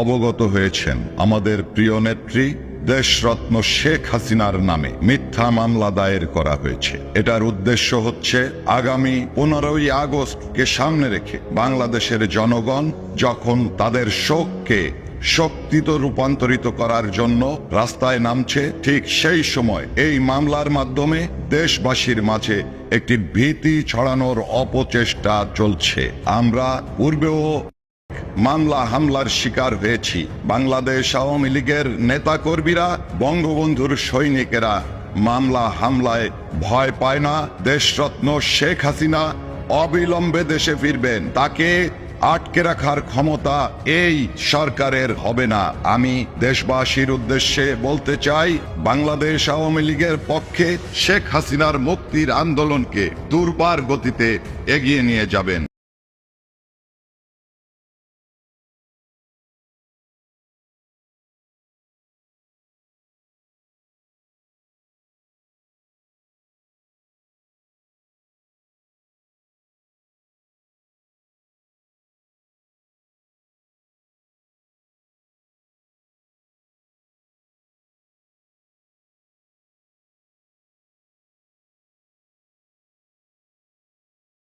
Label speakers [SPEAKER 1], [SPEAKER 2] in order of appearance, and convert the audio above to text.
[SPEAKER 1] অবগত হয়েছেন আমাদের প্রিয় নেত্রী দেশরত্ন শেখ হাসিনার নামে মিথ্যা মামলা দায়ের করা হয়েছে। এটার উদ্দেশ্য হচ্ছে আগামী পনেরোই আগস্টকে সামনে রেখে বাংলাদেশের জনগণ যখন তাদের শোককে শক্তিতে রূপান্তরিত করার জন্য রাস্তায় নামছে, ঠিক সেই সময় এই মামলার মাধ্যমে দেশবাসীর মাঝে একটি ভীতি ছড়ানোর অপচেষ্টা চলছে। আমরা পূর্বেও মামলা হামলার শিকার হয়েছি। বাংলাদেশ আওয়ামী লীগের নেতাকর্মীরা, বঙ্গবন্ধুর সৈনিকেরা মামলা হামলায় ভয় পায় না। দেশরত্ন শেখ হাসিনা অবিলম্বে দেশে ফিরবেন। তাকে আটকে রাখার ক্ষমতা এই সরকারের হবে না। আমি দেশবাসীর উদ্দেশ্যে বলতে চাই, বাংলাদেশ আওয়ামী লীগের পক্ষে শেখ হাসিনার মুক্তির আন্দোলনকে দুর্বার গতিতে এগিয়ে নিয়ে যাবেন।